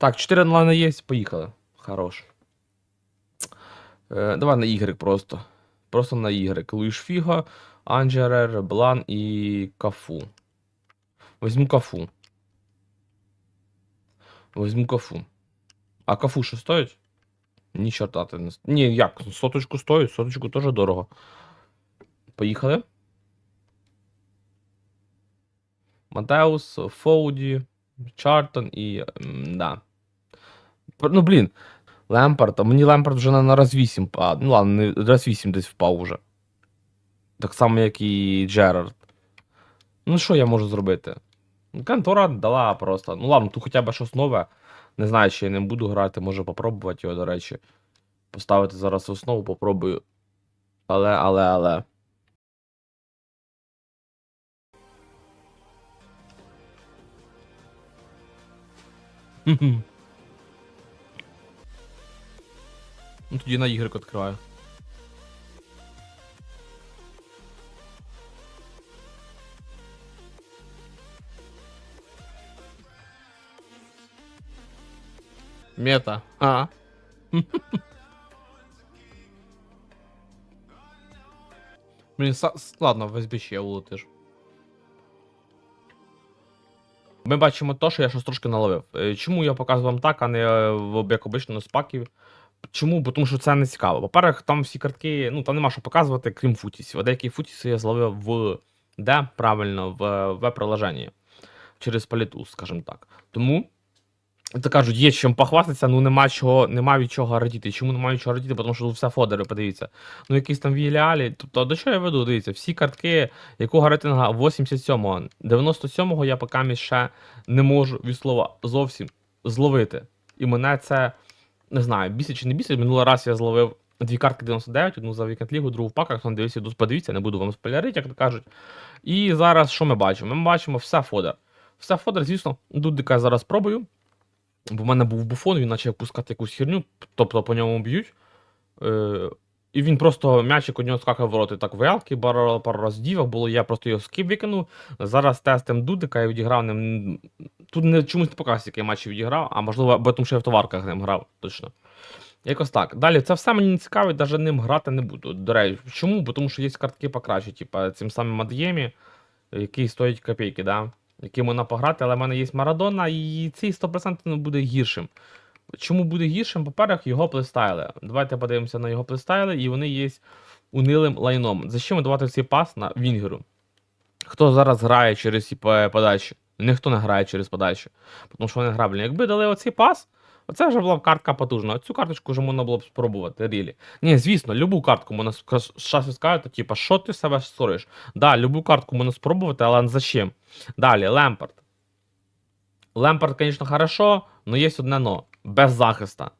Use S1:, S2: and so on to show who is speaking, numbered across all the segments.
S1: Так, 4 на не є, поїхали. Хорош. Е, давай на Y просто. Просто на Y. Луїш Фіго, Анджерер, Блан і Кафу. Візьму Кафу. Візьму Кафу. А Кафу що стоїть? Ні, чорта ти не Ні, як? Соточку стоїть, соточку теж дорого. Поїхали. Матеус, Фоуді, Чартон і. Да. Ну, блін. Лемпард, а мені Лемпард вже на, на раз 8 впав. Ну ладно, не раз 8 десь впав уже. Так само, як і Джерард. Ну, що я можу зробити? Контора дала просто. Ну ладно, тут хоча б щось нове. Не знаю, чи я не буду грати, може попробувати його, до речі. Поставити зараз основу, попробую. Але, але, але. Хм-хм. Ну тоді на ігрик відкриваю. Мета. А. Блін, ладно, весь ще улетиш. Ми бачимо то, що я щось трошки наловив. Е, Чому я показую вам так, а не е, як обично на спаків? Чому? Бо Тому що це не цікаво. По-перше, там всі картки, ну там нема що показувати, крім футісів. А деякі футіси я зловив в де правильно, в веб-приложенні. Через політу, скажімо так. Тому. То кажуть, є чим похвастатися, ну нема чого, нема від чого радіти. Чому нема від чого радіти? Тому що тут все фодери, подивіться. Ну, якісь там віліалі. Тобто, до чого я веду? Дивіться, всі картки, якого рейтинга 87-го, 97-го я поки ще не можу від слова зовсім зловити. І мене це не знаю, бісить чи не бісить. Минулий раз я зловив дві картки 99, одну за Вікенд Лігу, другу в паках, там дивіться, подивіться, не буду вам спойлерити, як то кажуть. І зараз що ми бачимо? Ми бачимо все фодер. Все фодер, звісно, дудика я зараз пробую. Бо в мене був буфон, він почав пускати якусь херню, тобто по ньому б'ють. Е, і він просто м'ячик у нього скакав вороти. Так виялки, пару, пару роздівок було, я просто його скіп викинув. Зараз тестим Дудика і відіграв ним. Тут не, чомусь не показує, який матч відіграв, а можливо, бо тому що я в товарках ним грав, точно. Якось так. Далі, це все мені не цікавить, навіть ним грати не буду. До речі, чому? Бо тому що є картки покраще, типа цим самим Ад'ємі, який стоїть копійки, да? яким можна пограти, але в мене є Марадона, і цей 100% не буде гіршим. Чому буде гіршим? По-перше, його плейстайли. Давайте подивимося на його плейстайли, і вони є унилим лайном. За що ми давати цей пас на Вінгеру? Хто зараз грає через ці подачі? Ніхто не грає через подачу, тому що вони граблі. Якби дали оцей пас, оце вже була б картка потужна. Цю карточку вже можна було б спробувати, рілі. Ні, звісно, любу картку можна зараз сказати, типу, що ти себе створиш? Да, любу картку можна спробувати, але зачем? Далі, Лемпард. Лемпард, звісно, хорошо, але є одне но. Без захиста.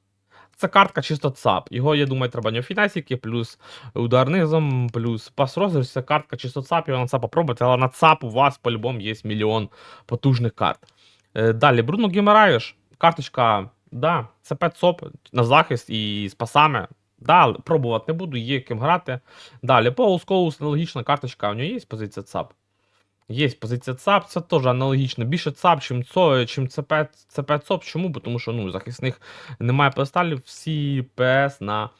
S1: Це картка чисто ЦАП. Його, я думаю, треба неофінасики, плюс ударнизм, плюс пас розіграш. Це картка чисто ЦАП, його на ЦАП попробувати, але на ЦАП у вас по-любому є мільйон потужних карт. Е, Далі, Бруно Гімараєш. Карточка, да, це 5 ЦОП на захист і з пасами. Да, пробувати не буду, є ким грати. Далі, Пол Скоус, аналогічна карточка, у нього є позиція ЦАП. Є позиція ЦАП, це теж аналогічно. Більше ЦАП, чим ЦО, чим ЦП, ЦП ЦОП. Чому? Тому що ну, захисних немає педесталів, всі ПС на,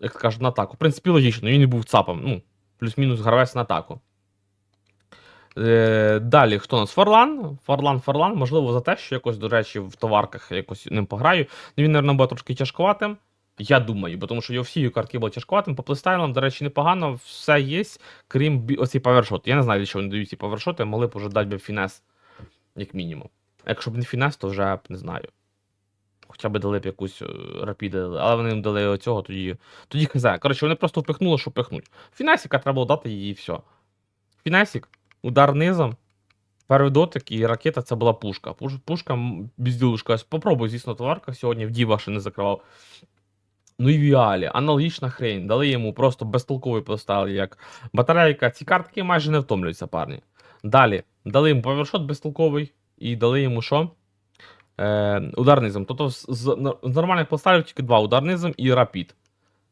S1: як кажуть, на атаку. В принципі, логічно, він і був ЦАПом. Ну, плюс-мінус гравець на атаку. Е, далі, хто у нас? Форлан. Форлан, Форлан, можливо, за те, що якось, до речі, в товарках якось ним пограю. Він, мабуть, буде трошки тяжковатим. Я думаю, бо тому що його всі картки були тяжковатим. По плейстайлам, до речі, непогано, все є, крім оцей павершот. Я не знаю, для чого вони дають ці павершоти, могли б уже дати би фінес, як мінімум. Якщо б не фінес, то вже не знаю. Хоча б дали б якусь е, рапіди, але вони їм дали оцього, тоді. Тоді хз. Коротше, вони просто впихнули, що впихнуть. Фінесіка треба було дати і все. Фінесік, удар низом, перший і ракета це була пушка. Пуш, пушка безділушка. Попробуй, звісно, товарка сьогодні в Діва ще не закривав. Ну і Віалі, аналогічна хрень. Дали йому просто безтолковий поставили, як батарейка. Ці картки майже не втомлюються, парні. Далі, дали йому повершот безтолковий і дали йому що? Е, ударнизм. Тобто з, з, нормальних поставив тільки два ударнизм і рапід.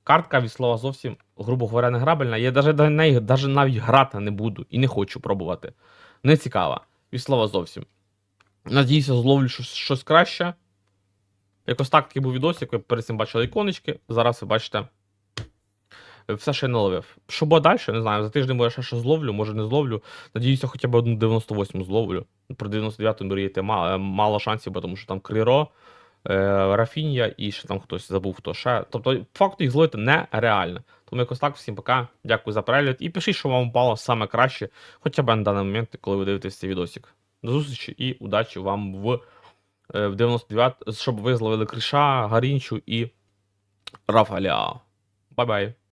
S1: Картка від слова зовсім, грубо говоря, не грабельна. Я навіть навіть грати не буду і не хочу пробувати. Не цікава. Від слова зовсім. Надіюся, зловлю щось краще. Якось так такий був відосик, ви перед цим бачили іконочки, зараз ви бачите все, що я наловив. Що буде далі, не знаю. За тиждень може ще щось зловлю, може не зловлю. Надіюся, хоча б одну 98 зловлю. Про 99 мріяти мало, мало шансів, тому що там Кріро, е, Рафінія і ще там хтось забув хто ще. Тобто, факту їх зловити нереально. Тому якось так, всім пока. Дякую за перегляд. І пишіть, що вам впало саме краще, хоча б на даний момент, коли ви дивитесь цей відосик. До зустрічі і удачі вам в, в 99, щоб ви зловили Криша, Гарінчу і Рафаля. Бай-бай.